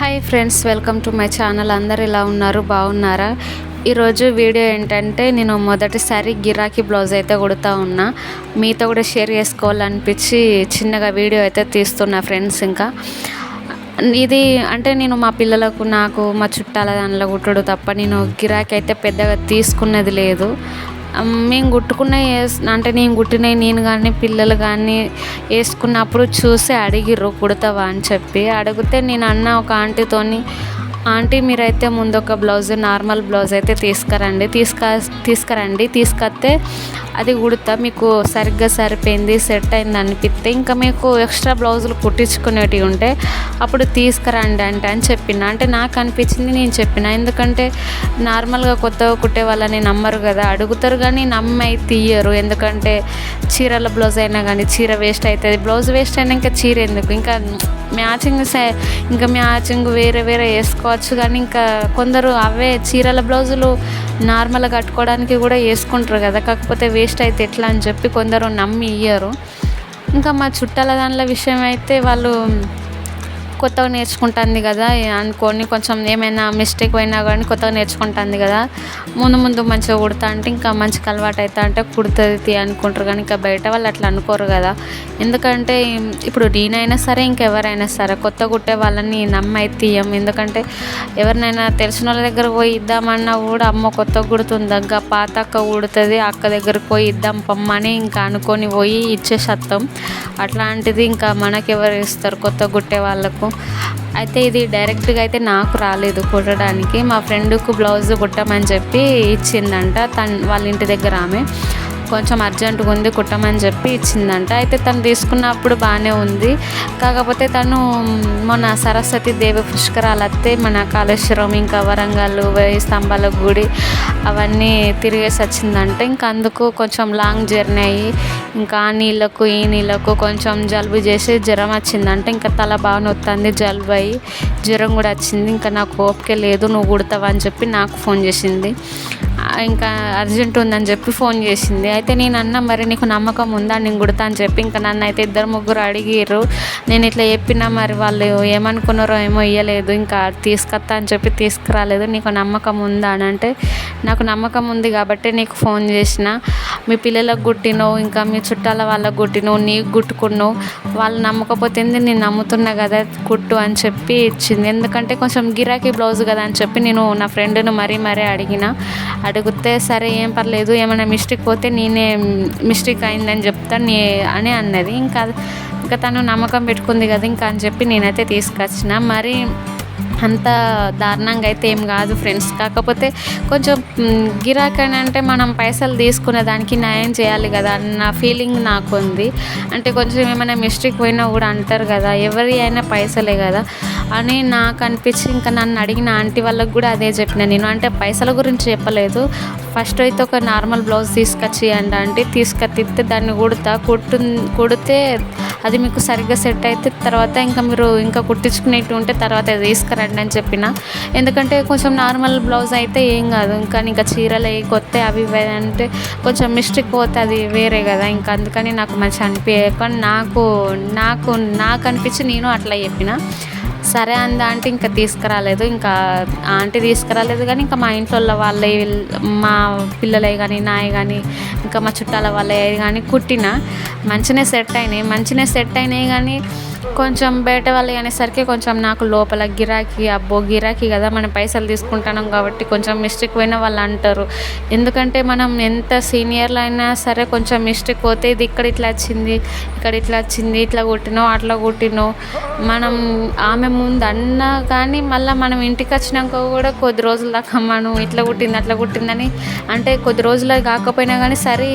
Hi friends welcome to my channel. అందరు ఇలా ఉన్నారు? బాగున్నారా? ఈరోజు వీడియో ఏంటంటే నేను మొదటిసారి గిరాకీ బ్లౌజ్ అయితే కుడుతూ ఉన్నా. మీతో కూడా షేర్ చేసుకోవాలనిపించి చిన్నగా వీడియో అయితే తీస్తున్నా ఫ్రెండ్స్ ఇంకా. ఇది అంటే నేను మా పిల్లలకు నాకు మా చుట్టాల దానిలో కుట్టడు తప్ప నేను గిరాకీ అయితే పెద్దగా తీసుకున్నది లేదు. మేము కుట్టుకున్న అంటే నేను కుట్టినవి నేను కానీ పిల్లలు కానీ వేసుకున్నప్పుడు చూసి అడిగిర్రు కుడతావా అని చెప్పి. అడిగితే నేను అన్న ఒక ఆంటీతోని ఆంటీ మీరైతే ముందు ఒక బ్లౌజ్ నార్మల్ బ్లౌజ్ అయితే తీసుకురండి తీసుక తీసుకురండి తీసుకొస్తే అది కుడతా మీకు సరిగ్గా సరిపోయింది సెట్ అయింది అనిపిస్తే ఇంకా మీకు ఎక్స్ట్రా బ్లౌజులు కుట్టించుకునేటివి ఉంటే అప్పుడు తీసుకురండి అంటే అని చెప్పిన. అంటే నాకు అనిపించింది నేను చెప్పిన. ఎందుకంటే నార్మల్గా కొత్తగా కుట్టే వాళ్ళని నమ్మరు కదా. అడుగుతారు కానీ నమ్మి తీయరు. ఎందుకంటే చీరల బ్లౌజ్ అయినా కానీ చీర వేస్ట్ అవుతుంది. బ్లౌజ్ వేస్ట్ అయినా ఇంకా చీర ఎందుకు? ఇంకా మ్యాచింగ్ సే- ఇంకా మ్యాచింగ్ వేరే వేరే వేసుకోవచ్చు కానీ ఇంకా కొందరు అవే చీరల బ్లౌజులు నార్మల్గా కట్టుకోవడానికి కూడా వేసుకుంటారు కదా. కాకపోతే వేస్ట్ అయితే ఎట్లా అని చెప్పి కొందరు నమ్మి ఇయ్యరు. ఇంకా మా చుట్టాల దానిలో విషయం అయితే వాళ్ళు కొత్తగా నేర్చుకుంటుంది కదా అనుకొని కొంచెం ఏమైనా మిస్టేక్ అయినా కానీ కొత్తగా నేర్చుకుంటుంది కదా ముందు ముందు మంచిగా కుడతా అంటే ఇంకా మంచిగా అలవాటు అవుతా అంటే కుడుతుంది అనుకుంటారు కానీ ఇంకా బయట వాళ్ళు అట్లా అనుకోరు కదా. ఎందుకంటే ఇప్పుడు నేనైనా సరే ఇంకెవరైనా సరే కొత్త కుట్టే వాళ్ళని నమ్మి తీయం ఎందుకంటే ఎవరినైనా తెలిసిన వాళ్ళ దగ్గర పోయి ఇద్దామన్నా కూడా అమ్మ కొత్త కుడుతుంది అక్క పాత అక్క కుడుతుంది అక్క దగ్గరికి పోయి ఇద్దాం పమ్మని ఇంకా అనుకొని పోయి ఇచ్చే సత్తం అట్లాంటిది ఇంకా మనకెవరు ఇస్తారు కొత్త కుట్టే వాళ్ళకు? అయితే ఇది డైరెక్ట్గా అయితే నాకు రాలేదు కుట్టడానికి. మా ఫ్రెండ్కు బ్లౌజ్ కుట్టమని చెప్పి ఇచ్చిందంట. తన్ వాళ్ళ ఇంటి దగ్గర ఆమె. కొంచెం అర్జెంటుగా ఉంది కుట్టమని చెప్పి ఇచ్చిందంట. అయితే తను తీసుకున్నప్పుడు బాగానే ఉంది. కాకపోతే తను మొన్న సరస్వతి దేవి పుష్కరాలు వస్తే మన కాళేశ్వరం ఇంకా వరంగల్ వేయి స్తంభాల గుడి అవన్నీ తిరిగేసి వచ్చిందంటే. ఇంకా అందుకు కొంచెం లాంగ్ జర్నీ అయ్యి ఇంకా ఆ నీళ్ళకు ఈ నీళ్ళకు కొంచెం జలుబు చేసి జ్వరం వచ్చిందంటే. ఇంకా తల బాగా నొత్తుంది జలుబు అయ్యి జ్వరం కూడా వచ్చింది. ఇంకా నాకు ఓపిక లేదు నువ్వు కుడతావా అని చెప్పి నాకు ఫోన్ చేసింది. ఇంకా అర్జెంట్ ఉందని చెప్పి ఫోన్ చేసింది. అయితే నేను అన్న మరి నీకు నమ్మకం ఉందా? నేను కుడతా అని చెప్పి ఇంకా నన్ను అయితే ఇద్దరు ముగ్గురు అడిగిర్రు. నేను ఇట్లా చెప్పినా మరి వాళ్ళు ఏమనుకున్నారో ఏమో ఇయ్యలేదు. ఇంకా తీసుకొస్తా అని చెప్పి తీసుకురాలేదు. నీకు నమ్మకం ఉందా? అని అంటే నాకు నమ్మకం ఉంది కాబట్టి నీకు ఫోన్ చేసిన. మీ పిల్లలకు గుట్టినవు ఇంకా మీ చుట్టాల వాళ్ళకు గుట్టినవు నీకు గుట్టుకున్నావు వాళ్ళు నమ్మకపోతే ఏంది? నేను నమ్ముతున్నా కదా కుట్టు అని చెప్పి ఇచ్చింది. ఎందుకంటే కొంచెం గిరాకీ బ్లౌజ్ కదా అని చెప్పి నేను నా ఫ్రెండ్ను మరీ మరీ అడిగిన. అడిగితే సరే ఏం పర్లేదు ఏమైనా మిస్టేక్ పోతే నేనే మిస్టేక్ అయిందని చెప్తాను నీ అని అన్నది. ఇంకా ఇంకా తను నమ్మకం పెట్టుకుంది కదా ఇంకా అని చెప్పి నేనైతే తీసుకొచ్చిన. మరి అంత దారుణంగా అయితే ఏం కాదు ఫ్రెండ్స్ కాకపోతే కొంచెం గిరాకీ అని అంటే మనం పైసలు తీసుకునే దానికి న్యాయం చేయాలి కదా అన్న ఫీలింగ్ నాకు ఉంది అంటే కొంచెం ఏమైనా మిస్టేక్ పోయినా కూడా అంటారు కదా ఎవరి అయినా పైసలే కదా అని నాకు అనిపించి ఇంకా నన్ను అడిగిన ఆంటీ వాళ్ళకి కూడా అదే చెప్పిన నేను. అంటే పైసల గురించి చెప్పలేదు. ఫస్ట్ అయితే ఒక నార్మల్ బ్లౌజ్ తీసుకొచ్చి అండి అంటే తీసుకొత్తితే దాన్ని కుడతా కుట్టు కుడితే అది మీకు సరిగ్గా సెట్ అయితే తర్వాత ఇంకా మీరు ఇంకా కుట్టించుకునేట్టు ఉంటే తర్వాత అది అని చెప్పిన. ఎందుకంటే కొంచెం నార్మల్ బ్లౌజ్ అయితే ఏం కాదు. ఇంకా ఇంకా చీరలు అవి కొత్త అవి అంటే కొంచెం మిస్టేక్ పోతే అది వేరే కదా. ఇంకా అందుకని నాకు మంచిగా అనిపించే కానీ నాకు నాకు నాకు అనిపించి నేను అట్లా చెప్పిన. సరే అందా అంటే ఇంకా తీసుకురాలేదు. ఇంకా ఆంటీ తీసుకురాలేదు కానీ ఇంకా మా ఇంట్లో వాళ్ళే మా పిల్లలే కానీ నాయ కానీ ఇంకా మా చుట్టాల వాళ్ళే కానీ కుట్టిన. మంచిగా సెట్ అయినాయి. మంచిగా సెట్ అయినాయి కానీ కొంచెం బయట వాళ్ళు అనేసరికి కొంచెం నాకు లోపల గిరాకీ అబ్బో గిరాకీ కదా మనం పైసలు తీసుకుంటున్నాం కాబట్టి కొంచెం మిస్టేక్ పోయిన వాళ్ళు అంటారు. ఎందుకంటే మనం ఎంత సీనియర్లు అయినా సరే కొంచెం మిస్టేక్ పోతే ఇది ఇక్కడ ఇట్లా వచ్చింది ఇక్కడ ఇట్లా వచ్చింది ఇట్లా కుట్టినో అట్లా కుట్టినో. మనం ఆమె ముందు అన్నా కానీ మళ్ళీ మనం ఇంటికి వచ్చినాక కూడా కొద్ది రోజుల దాకా మనం ఇట్లా కుట్టింది అట్లా కుట్టిందని అంటే కొద్ది రోజులు కాకపోయినా కానీ సరే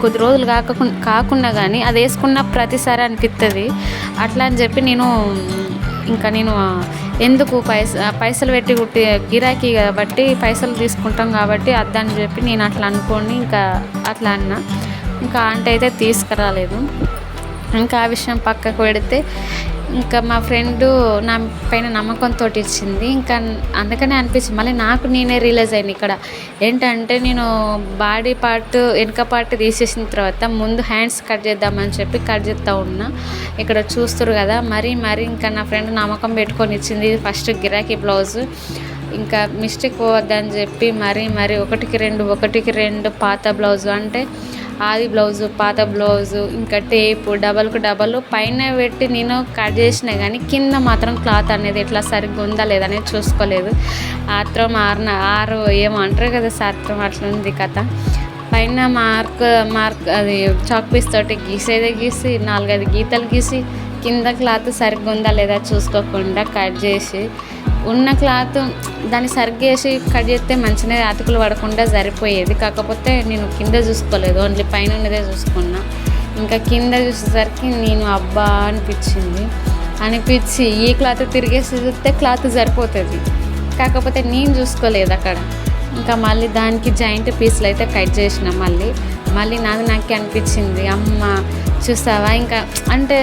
కొద్ది రోజులు కాక కాకుండా కానీ అది వేసుకున్న ప్రతిసారి అనిపిస్తుంది అట్లా అని చెప్పి నేను ఇంకా నేను ఎందుకు పైస పైసలు పెట్టి కుట్టి గిరాకీ కాబట్టి పైసలు తీసుకుంటాం కాబట్టి అద్దని చెప్పి నేను అట్లా అనుకోండి ఇంకా అట్లా అన్నా. ఇంకా ఆంటీ అయితే తీసుకురాలేదు. ఇంకా ఆ విషయం పక్కకు పెడితే ఇంకా మా ఫ్రెండ్ నా పైన నమ్మకంతో ఇచ్చింది. ఇంకా అందుకనే అనిపించింది. మళ్ళీ నాకు నేనే రియలైజ్ అయ్యాను ఇక్కడ. ఏంటంటే నేను బాడీ పార్ట్ వెనక పార్ట్ తీసేసిన తర్వాత ముందు హ్యాండ్స్ కట్ చేద్దామని చెప్పి కట్ చేస్తూ ఉన్నా. ఇక్కడ చూస్తారు కదా. మరి మరి ఇంకా నా ఫ్రెండ్ నమ్మకం పెట్టుకొని ఇచ్చింది. ఫస్ట్ గిరాకీ బ్లౌజ్ ఇంకా మిస్టేక్ పోవద్దని చెప్పి మరీ మరి ఒకటికి రెండు ఒకటికి రెండు పాత బ్లౌజ్ అంటే ఆది బ్లౌజు పాత బ్లౌజు ఇంకా టేపు డబల్కు డబల్ పైన పెట్టి నేను కట్ చేసిన కానీ కింద మాత్రం క్లాత్ అనేది ఎట్లా సరిగ్గా ఉందా లేదనేది చూసుకోలేదు. ఆత్రం ఆరున ఆరు ఏమో అంటారు కదా సాత్రం అట్లా ఉంది కథ. పైన మార్క్ మార్క్ అది చాక్ పీస్ తోటి గీసేదే గీసి నాలుగైదు గీతలు గీసి కింద క్లాత్ సరిగ్గా ఉందా లేదా చూసుకోకుండా కట్ చేసి ఉన్న క్లాత్ దాన్ని సరిగ్గా వేసి కట్ చేస్తే మంచిగా అతుకులు పడకుండా సరిపోయేది. కాకపోతే నేను కింద చూసుకోలేదు ఓన్లీ పైన ఉన్నదే చూసుకున్నా. ఇంకా కింద చూసేసరికి నేను అబ్బా అనిపించింది. అనిపించి ఈ క్లాత్ తిరిగేసి చూస్తే క్లాత్ సరిపోతుంది. కాకపోతే నేను చూసుకోలేదు అక్కడ. ఇంకా మళ్ళీ దానికి జాయింట్ పీసులు అయితే కట్ చేసిన మళ్ళీ. మళ్ళీ నాకు నాకే అనిపించింది అమ్మ చూసావా? ఇంకా అంటే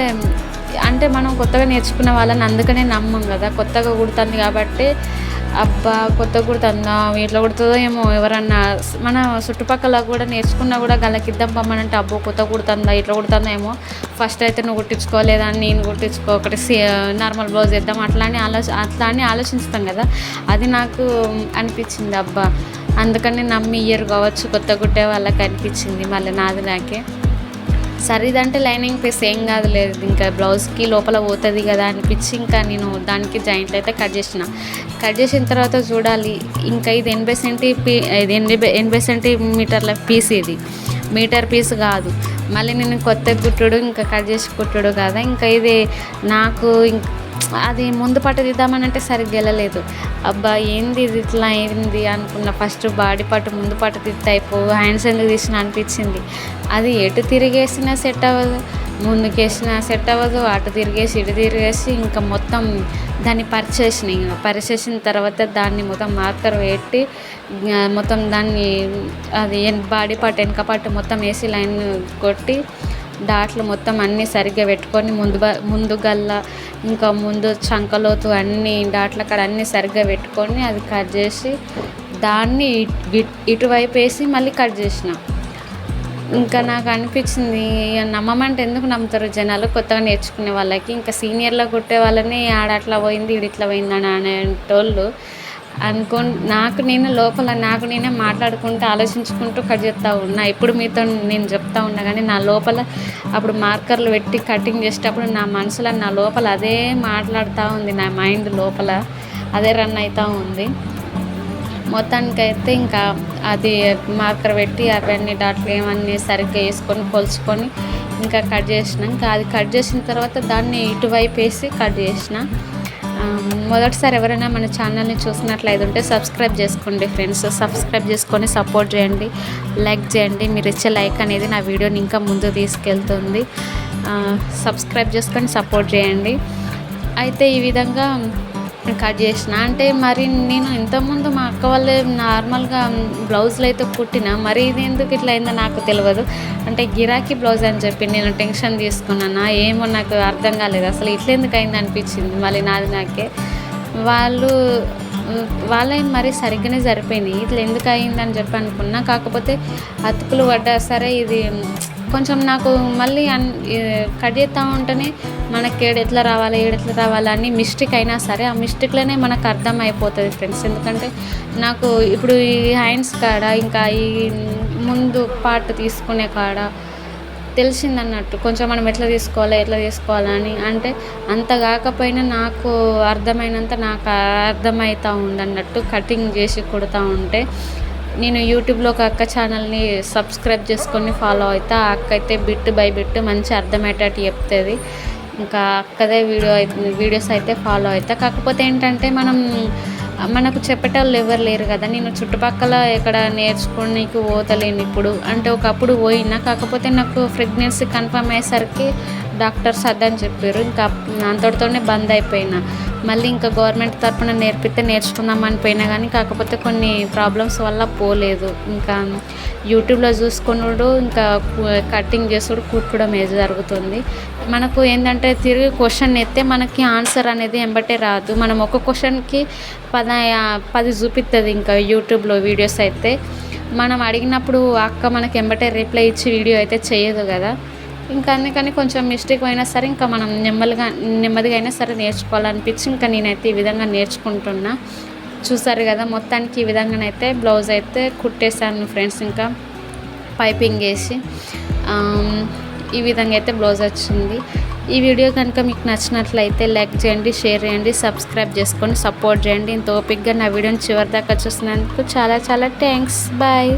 అంటే మనం కొత్తగా నేర్చుకున్న వాళ్ళని అందుకనే నమ్మం కదా. కొత్తగా కుడుతుంది కాబట్టి అబ్బా కొత్త కుడుతుందా ఎట్లా కుడుతుందో ఏమో ఎవరన్నా. మన చుట్టుపక్కల కూడా నేర్చుకున్నా కూడా గలకి ఇద్దాం పమ్మనంటే అబ్బో కొత్త కుడుతుందా ఇట్లా కుడుతుందా ఏమో. ఫస్ట్ అయితే నువ్వు కుట్టించుకోలేదా అని నేను కుట్టించుకో ఒకటి నార్మల్ బ్లౌజ్ వేద్దాం అట్లా అని ఆలోచ అట్లా అని ఆలోచిస్తాం కదా. అది నాకు అనిపించింది అబ్బా. అందుకని నమ్మి ఇయర్ కావచ్చు కొత్త కుట్టే వాళ్ళకి అనిపించింది మళ్ళీ నాది నాకే. సరే ఇదంటే లైనింగ్ పీస్ ఏం కాదు లేదు. ఇంకా బ్లౌజ్కి లోపల పోతుంది కదా అనిపించి ఇంకా నేను దానికి జాయింట్లు అయితే కట్ చేసిన. కట్ చేసిన తర్వాత చూడాలి. ఇంకా ఇది ఎనభై సెంటీ పీ ఇది ఎనభై ఎనభై సెంటీమీటర్ల పీస్ ఇది. మీటర్ పీస్ కాదు. మళ్ళీ నేను కొత్త కుట్టుడు ఇంకా కట్ చేసి కుట్టుడు కదా. ఇంకా ఇది నాకు ఇంక అది ముందు పట్టు తీద్దామని అంటే సరిగ్గా వెళ్ళలేదు. అబ్బా ఏంది ఇది? ఇట్లా ఏంది అనుకున్న ఫస్ట్ బాడీ పార్ట్ ముందు పట్టు తీస్తే అయిపో హ్యాండ్స్ ఎందుకు తీసిన అనిపించింది. అది ఎటు తిరిగేసినా సెట్ అవ్వదు ముందుకేసినా సెట్ అవ్వదు అటు తిరిగేసి ఇటు తిరిగేసి ఇంకా మొత్తం దాన్ని పరిచేసిన ఇంకా పరిచేసిన తర్వాత దాన్ని మొత్తం మార్కర్ పెట్టి మొత్తం దాన్ని అది బాడీ పార్ట్ వెనక పట్టు మొత్తం వేసి లైన్ కొట్టి డాట్లు మొత్తం అన్నీ సరిగ్గా పెట్టుకొని ముందు ముందు గల్ల ఇంకా ముందు చంకలోతు అన్ని డాట్ల కాడ అన్నీ సరిగ్గా పెట్టుకొని అది కట్ చేసి దాన్ని ఇట్- ఇటువైపు వేసి మళ్ళీ కట్ చేసిన. ఇంకా నాకు అనిపించింది ఇక నమ్మమంటే ఎందుకు నమ్ముతారు జనాలు? కొత్తగా నేర్చుకునే వాళ్ళకి ఇంకా సీనియర్లో కొట్టే వాళ్ళని ఆడ అట్లా పోయింది ఈడు ఇట్లా అనేటోళ్ళు. అనుకో నాకు నేను లోపల నాకు నేనే మాట్లాడుకుంటూ ఆలోచించుకుంటూ కట్ చేస్తూ ఉన్నా. ఇప్పుడు మీతో నేను చెప్తా ఉన్నా కానీ నా లోపల అప్పుడు మార్కర్లు పెట్టి కటింగ్ చేసేటప్పుడు నా మనసులో నా లోపల అదే మాట్లాడుతూ ఉంది నా మైండ్ లోపల అదే రన్ అవుతూ ఉంది. మొత్తానికైతే ఇంకా అది మార్కర్ పెట్టి అవన్నీ డాట్లు ఏమన్నీ సరిగ్గా వేసుకొని కొలుచుకొని ఇంకా కట్ చేసిన. ఇంకా అది కట్ చేసిన తర్వాత దాన్ని ఇటువైపు వేసి కట్ చేసిన. మొదటిసారి ఎవరైనా మన ఛానల్ని చూసినట్లయితే ఉంటే సబ్స్క్రైబ్ చేసుకోండి ఫ్రెండ్స్. సబ్స్క్రైబ్ చేసుకొని సపోర్ట్ చేయండి. లైక్ చేయండి. మీరు ఇచ్చే లైక్ అనేది నా వీడియోని ఇంకా ముందు తీసుకెళ్తుంది. సబ్స్క్రైబ్ చేసుకొని సపోర్ట్ చేయండి. అయితే ఈ విధంగా కట్ చేసిన. అంటే మరి నేను ఇంతకుముందు మా అక్క వాళ్ళే నార్మల్గా బ్లౌజులు అయితే కుట్టిన మరి ఇది ఎందుకు ఇట్లా అయిందో నాకు తెలియదు అంటే గిరాకీ బ్లౌజ్ అని చెప్పి నేను టెన్షన్ తీసుకున్నానా ఏమో నాకు అర్థం కాలేదు. అసలు ఇట్లా ఎందుకు అయింది అనిపించింది మళ్ళీ నాది నాకే. వాళ్ళు వాళ్ళే మరి సరిగ్గానే సరిపోయినాయి. ఇట్లా ఎందుకు అయిందని చెప్పి అనుకున్నా. కాకపోతే అతుకులు పడ్డా సరే ఇది కొంచెం నాకు మళ్ళీ అన్ కట్ చేస్తూ ఉంటేనే మనకి ఎట్లా రావాలి ఏడెట్లా రావాలి అని మిస్టేక్ అయినా సరే ఆ మిస్టేక్లోనే మనకు అర్థం అయిపోతుంది ఫ్రెండ్స్. ఎందుకంటే నాకు ఇప్పుడు ఈ హ్యాండ్స్ కాడ ఇంకా ఈ ముందు పార్ట్ తీసుకునే కాడ తెలిసిందన్నట్టు కొంచెం మనం ఎట్లా తీసుకోవాలి ఎట్లా తీసుకోవాలని అంటే అంత కాకపోయినా నాకు అర్థమైనంత నాకు అర్థమవుతూ ఉందన్నట్టు కటింగ్ చేసి కుడతా ఉంటే నేను యూట్యూబ్లో ఒక అక్క ఛానల్ని సబ్స్క్రైబ్ చేసుకొని ఫాలో అవుతా. ఆ అక్క అయితే బిట్ బై బిట్ మంచి అర్థమయ్యేటట్టు చెప్తుంది. ఇంకా అక్కదే వీడియో అయితే వీడియోస్ అయితే ఫాలో అవుతా. కాకపోతే ఏంటంటే మనం మనకు చెప్పేటోళ్ళు ఎవరు లేరు కదా. నేను చుట్టుపక్కల ఎక్కడ నేర్చుకోడానికి పోతలేను ఇప్పుడు. అంటే ఒకప్పుడు పోయినా కాకపోతే నాకు ప్రెగ్నెన్సీ కన్ఫర్మ్ అయ్యేసరికి డాక్టర్స్ అదని చెప్పారు. ఇంకా అంతటితోనే బంద్ అయిపోయినా. మళ్ళీ ఇంకా గవర్నమెంట్ తరపున నేర్పితే నేర్చుకుందామని పోయినా కానీ కాకపోతే కొన్ని ప్రాబ్లమ్స్ వల్ల పోలేదు. ఇంకా యూట్యూబ్లో చూసుకున్నాడు ఇంకా కటింగ్ చేసుడు కుట్టడం ఏది జరుగుతుంది. మనకు ఏంటంటే తిరిగి క్వశ్చన్ ఎత్తే మనకి ఆన్సర్ అనేది ఎంబటే రాదు. మనం ఒక క్వశ్చన్కి పద పది చూపిస్తుంది ఇంకా యూట్యూబ్లో వీడియోస్ అయితే. మనం అడిగినప్పుడు అక్క మనకి ఎంబటే రిప్లై ఇచ్చి వీడియో అయితే చేయదు కదా. ఇంకా అందుకని కొంచెం మిస్టేక్ అయినా సరే ఇంకా మనం నెమ్మదిగా నెమ్మదిగా అయినా సరే నేర్చుకోవాలనిపించి ఇంకా నేనైతే ఈ విధంగా నేర్చుకుంటున్నా. చూసారు కదా మొత్తానికి ఈ విధంగానైతే బ్లౌజ్ అయితే కుట్టేశాను ఫ్రెండ్స్ ఇంకా పైపింగ్ వేసి. ఈ విధంగా అయితే బ్లౌజ్ వచ్చింది. ఈ వీడియో కనుక మీకు నచ్చినట్లయితే లైక్ చేయండి షేర్ చేయండి సబ్స్క్రైబ్ చేసుకొని సపోర్ట్ చేయండి. ఇంత ఓపిక్గా నా వీడియోని చివరి దాకా చూసినందుకు చాలా చాలా థ్యాంక్స్. బాయ్.